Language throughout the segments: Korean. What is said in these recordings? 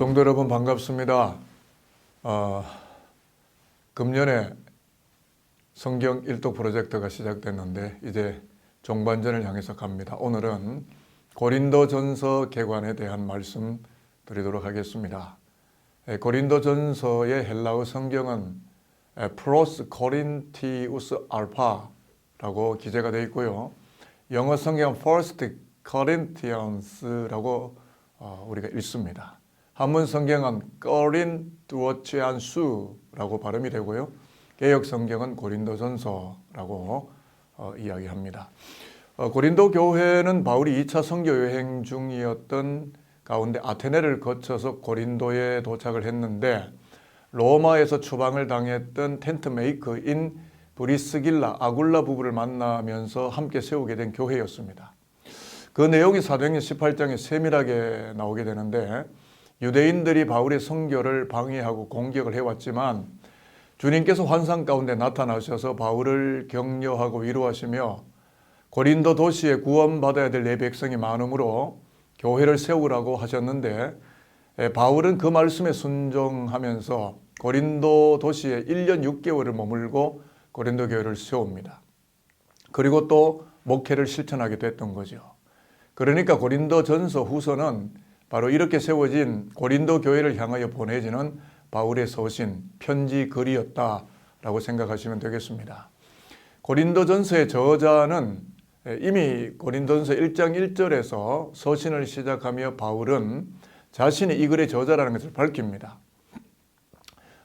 성도 여러분 반갑습니다. 어, 금년에 성경 일독 프로젝트가 시작됐는데 이제 종반전을 향해서 갑니다. 오늘은 고린도전서 개관에 대한 말씀 드리도록 하겠습니다. 에, 고린도전서의 헬라어 성경은 에, 프로스 코린티우스 알파라고 기재가 되어 있고요. 영어 성경 First Corinthians라고 어, 우리가 읽습니다. 한문 성경은 거린두어치안수라고 발음이 되고요. 개역 성경은 고린도전서라고 어, 이야기합니다. 어, 고린도 교회는 바울이 2차 선교 여행 중이었던 가운데 아테네를 거쳐서 고린도에 도착을 했는데 로마에서 추방을 당했던 텐트 메이커인 브리스길라 아굴라 부부를 만나면서 함께 세우게 된 교회였습니다. 그 내용이 사도행전 18장에 세밀하게 나오게 되는데 유대인들이 바울의 선교를 방해하고 공격을 해왔지만 주님께서 환상 가운데 나타나셔서 바울을 격려하고 위로하시며 고린도 도시에 구원받아야 될 내 백성이 많으므로 교회를 세우라고 하셨는데 에, 바울은 그 말씀에 순종하면서 고린도 도시에 1년 6개월을 머물고 고린도 교회를 세웁니다. 그리고 또 목회를 실천하게 됐던 거죠. 그러니까 고린도 전서 후서는 바로 이렇게 세워진 고린도 교회를 향하여 보내지는 바울의 서신, 편지 글이었다라고 생각하시면 되겠습니다. 고린도 전서의 저자는 이미 고린도전서 1장 1절에서 서신을 시작하며 바울은 자신이 이 글의 저자라는 것을 밝힙니다.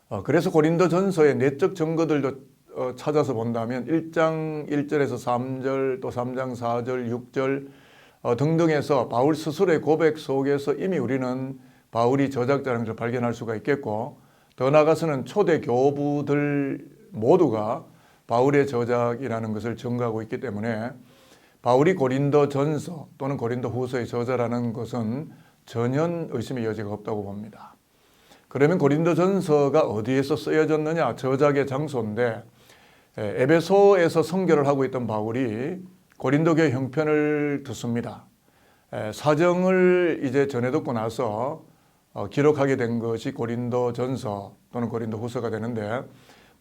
어, 그래서 고린도 전서의 내적 증거들도 어, 찾아서 본다면 1장 1절에서 3절 또 3장 4절 6절 어, 등등에서 바울 스스로의 고백 속에서 이미 우리는 바울이 저작자라는 것을 발견할 수가 있겠고 더 나아가서는 초대 교부들 모두가 바울의 저작이라는 것을 증거하고 있기 때문에 바울이 고린도 전서 또는 고린도 후서의 저자라는 것은 전혀 의심의 여지가 없다고 봅니다. 그러면 고린도 전서가 어디에서 쓰여졌느냐? 저작의 장소인데 에, 에베소에서 선교를 하고 있던 바울이 고린도 교회 형편을 듣습니다. 에, 사정을 이제 전해 듣고 나서 어, 기록하게 된 것이 고린도 전서 또는 고린도 후서가 되는데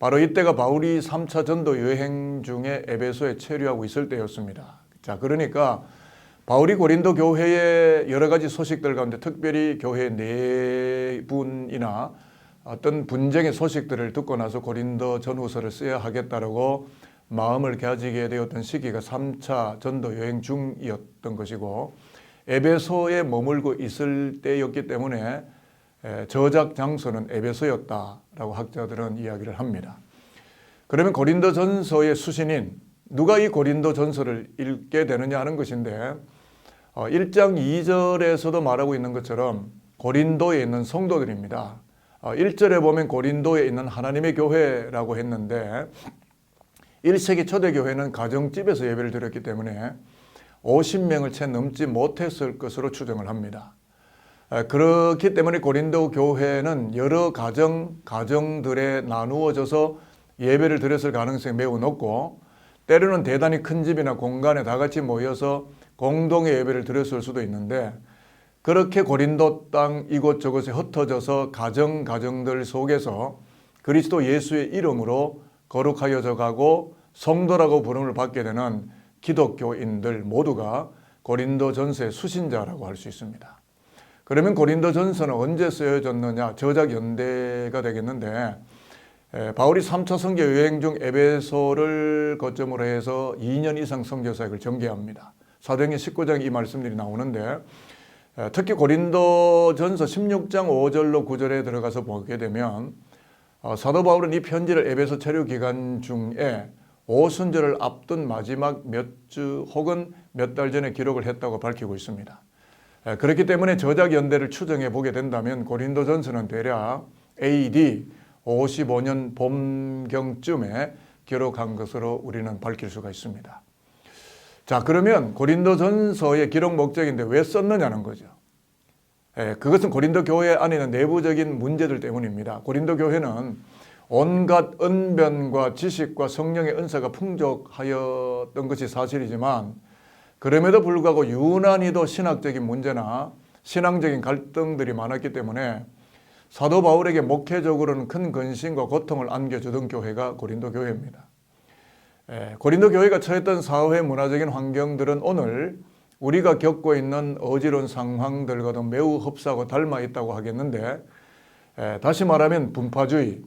바로 이때가 바울이 3차 전도 여행 중에 에베소에 체류하고 있을 때였습니다. 자, 그러니까 바울이 고린도 교회의 여러 가지 소식들 가운데 특별히 교회 내분이나 어떤 분쟁의 소식들을 듣고 나서 고린도 전후서를 써야 하겠다라고 마음을 가지게 되었던 시기가 3차 전도 여행 중이었던 것이고 에베소에 머물고 있을 때였기 때문에 저작 장소는 에베소였다라고 학자들은 이야기를 합니다. 그러면 고린도 전서의 수신인 누가 이 고린도 전서를 읽게 되느냐 하는 것인데 1장 2절에서도 말하고 있는 것처럼 고린도에 있는 성도들입니다. 1절에 보면 고린도에 있는 하나님의 교회라고 했는데 1세기 초대교회는 가정집에서 예배를 드렸기 때문에 50명을 채 넘지 못했을 것으로 추정을 합니다. 그렇기 때문에 고린도 교회는 여러 가정, 가정들에 나누어져서 예배를 드렸을 가능성이 매우 높고 때로는 대단히 큰 집이나 공간에 다 같이 모여서 공동의 예배를 드렸을 수도 있는데 그렇게 고린도 땅 이곳저곳에 흩어져서 가정 가정들 속에서 그리스도 예수의 이름으로 거룩하여져 가고 성도라고 부름을 받게 되는 기독교인들 모두가 고린도 전서의 수신자라고 할 수 있습니다. 그러면 고린도 전서는 언제 쓰여졌느냐? 저작 연대가 되겠는데 바울이 3차 선교 여행 중 에베소를 거점으로 해서 2년 이상 선교 사역을 전개합니다. 사도행전 19장 이 말씀들이 나오는데 특히 고린도 전서 16장 5절로 9절에 들어가서 보게 되면 어, 사도 바울은 이 편지를 에베소 체류 기간 중에 오순절을 앞둔 마지막 몇 주 혹은 몇 달 전에 기록을 했다고 밝히고 있습니다. 그렇기 때문에 저작 연대를 추정해 보게 된다면 고린도 전서는 대략 AD 55년 봄경쯤에 기록한 것으로 우리는 밝힐 수가 있습니다. 자, 그러면 고린도 전서의 기록 목적인데 왜 썼느냐는 거죠. 예, 그것은 고린도 교회 안에 있는 내부적인 문제들 때문입니다. 고린도 교회는 온갖 언변과 지식과 성령의 은사가 풍족하였던 것이 사실이지만 그럼에도 불구하고 유난히도 신학적인 문제나 신앙적인 갈등들이 많았기 때문에 사도 바울에게 목회적으로는 큰 근심과 고통을 안겨주던 교회가 고린도 교회입니다. 에, 고린도 교회가 처했던 사회 문화적인 환경들은 오늘 우리가 겪고 있는 어지러운 상황들과도 매우 흡사하고 닮아 있다고 하겠는데 에, 다시 말하면 분파주의,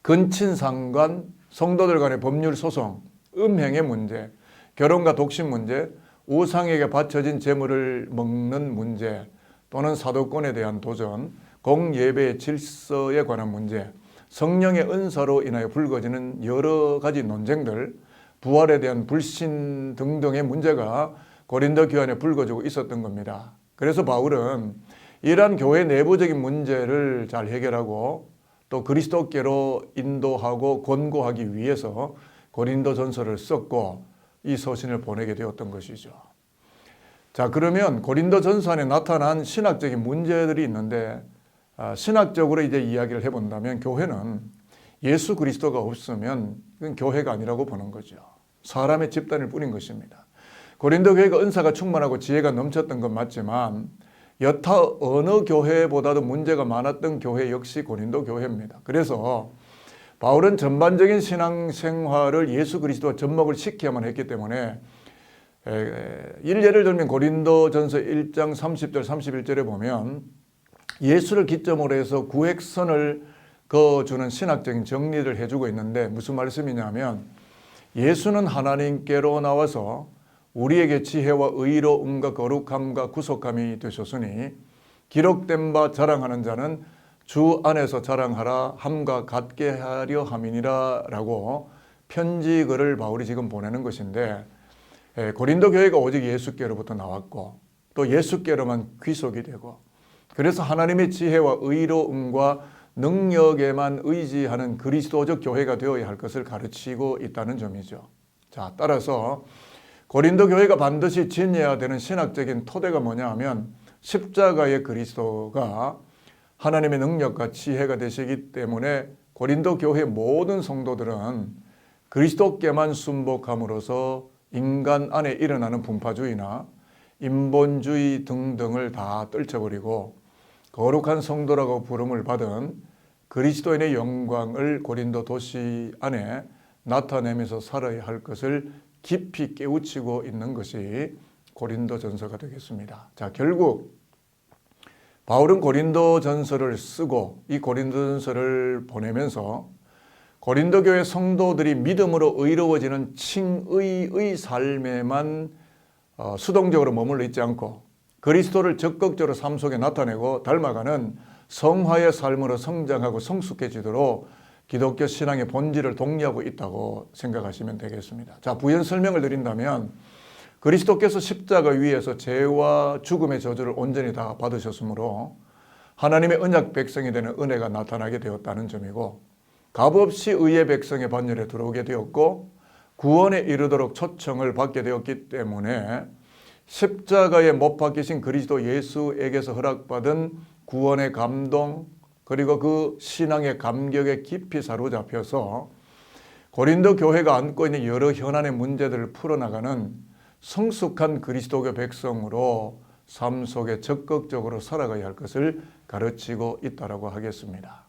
근친상관, 성도들 간의 법률 소송, 음행의 문제, 결혼과 독신 문제, 우상에게 바쳐진 재물을 먹는 문제 또는 사도권에 대한 도전, 공예배의 질서에 관한 문제, 성령의 은사로 인하여 불거지는 여러 가지 논쟁들, 부활에 대한 불신 등등의 문제가 고린도 교회 에 불거지고 있었던 겁니다. 그래서 바울은 이러한 교회 내부적인 문제를 잘 해결하고 또 그리스도께로 인도하고 권고하기 위해서 고린도 전서를 썼고 이 서신을 보내게 되었던 것이죠. 자, 그러면 고린도 전서 안에 나타난 신학적인 문제들이 있는데 아, 신학적으로 이제 이야기를 해본다면 교회는 예수 그리스도가 없으면 교회가 아니라고 보는 거죠. 사람의 집단일 뿐인 것입니다. 고린도 교회가 은사가 충만하고 지혜가 넘쳤던 건 맞지만 여타 어느 교회보다도 문제가 많았던 교회 역시 고린도 교회입니다. 그래서 바울은 전반적인 신앙생활을 예수 그리스도와 접목을 시켜야만 했기 때문에 예를 들면 고린도전서 1장 30절 31절에 보면 예수를 기점으로 해서 구획선을 그어주는 신학적인 정리를 해주고 있는데 무슨 말씀이냐면 예수는 하나님께로 나와서 우리에게 지혜와 의로움과 거룩함과 구속함이 되셨으니 기록된 바 자랑하는 자는 주 안에서 자랑하라 함과 같게 하려 함이니라라고 편지 글을 바울이 지금 보내는 것인데 예, 고린도 교회가 오직 예수께로부터 나왔고 또 예수께로만 귀속이 되고 그래서 하나님의 지혜와 의로움과 능력에만 의지하는 그리스도적 교회가 되어야 할 것을 가르치고 있다는 점이죠. 자, 따라서 고린도 교회가 반드시 지녀야 되는 신학적인 토대가 뭐냐 하면 십자가의 그리스도가 하나님의 능력과 지혜가 되시기 때문에 고린도 교회 모든 성도들은 그리스도께만 순복함으로써 인간 안에 일어나는 분파주의나 인본주의 등등을 다 떨쳐버리고 거룩한 성도라고 부름을 받은 그리스도인의 영광을 고린도 도시 안에 나타내면서 살아야 할 것을 깊이 깨우치고 있는 것이 고린도 전서가 되겠습니다. 자, 결국 바울은 고린도 전서를 쓰고 이 고린도 전서를 보내면서 고린도 교회 성도들이 믿음으로 의로워지는 칭의의 삶에만 어, 수동적으로 머물러 있지 않고 그리스도를 적극적으로 삶 속에 나타내고 닮아가는 성화의 삶으로 성장하고 성숙해지도록 기독교 신앙의 본질을 독려하고 있다고 생각하시면 되겠습니다. 자, 부연 설명을 드린다면 그리스도께서 십자가 위에서 죄와 죽음의 저주를 온전히 다 받으셨으므로 하나님의 언약 백성이 되는 은혜가 나타나게 되었다는 점이고 값없이 의의 백성의 반열에 들어오게 되었고 구원에 이르도록 초청을 받게 되었기 때문에 십자가에 못 박히신 그리스도 예수에게서 허락받은 구원의 감동 그리고 그 신앙의 감격에 깊이 사로잡혀서 고린도 교회가 안고 있는 여러 현안의 문제들을 풀어나가는 성숙한 그리스도교 백성으로 삶 속에 적극적으로 살아가야 할 것을 가르치고 있다라고 하겠습니다.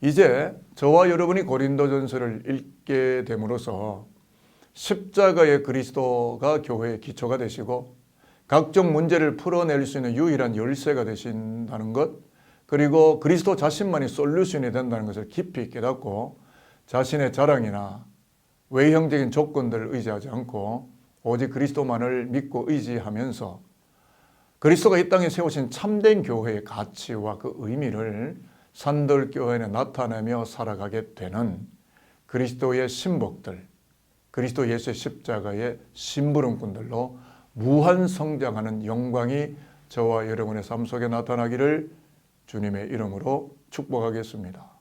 이제 저와 여러분이 고린도전서를 읽게 됨으로써 십자가의 그리스도가 교회의 기초가 되시고 각종 문제를 풀어낼 수 있는 유일한 열쇠가 되신다는 것 그리고 그리스도 자신만이 솔루션이 된다는 것을 깊이 깨닫고 자신의 자랑이나 외형적인 조건들을 의지하지 않고 오직 그리스도만을 믿고 의지하면서 그리스도가 이 땅에 세우신 참된 교회의 가치와 그 의미를 산돌교회 에 나타내며 살아가게 되는 그리스도의 신복들 그리스도 예수의 십자가의 심부름꾼들로 무한 성장하는 영광이 저와 여러분의 삶 속에 나타나기를 주님의 이름으로 축복하겠습니다.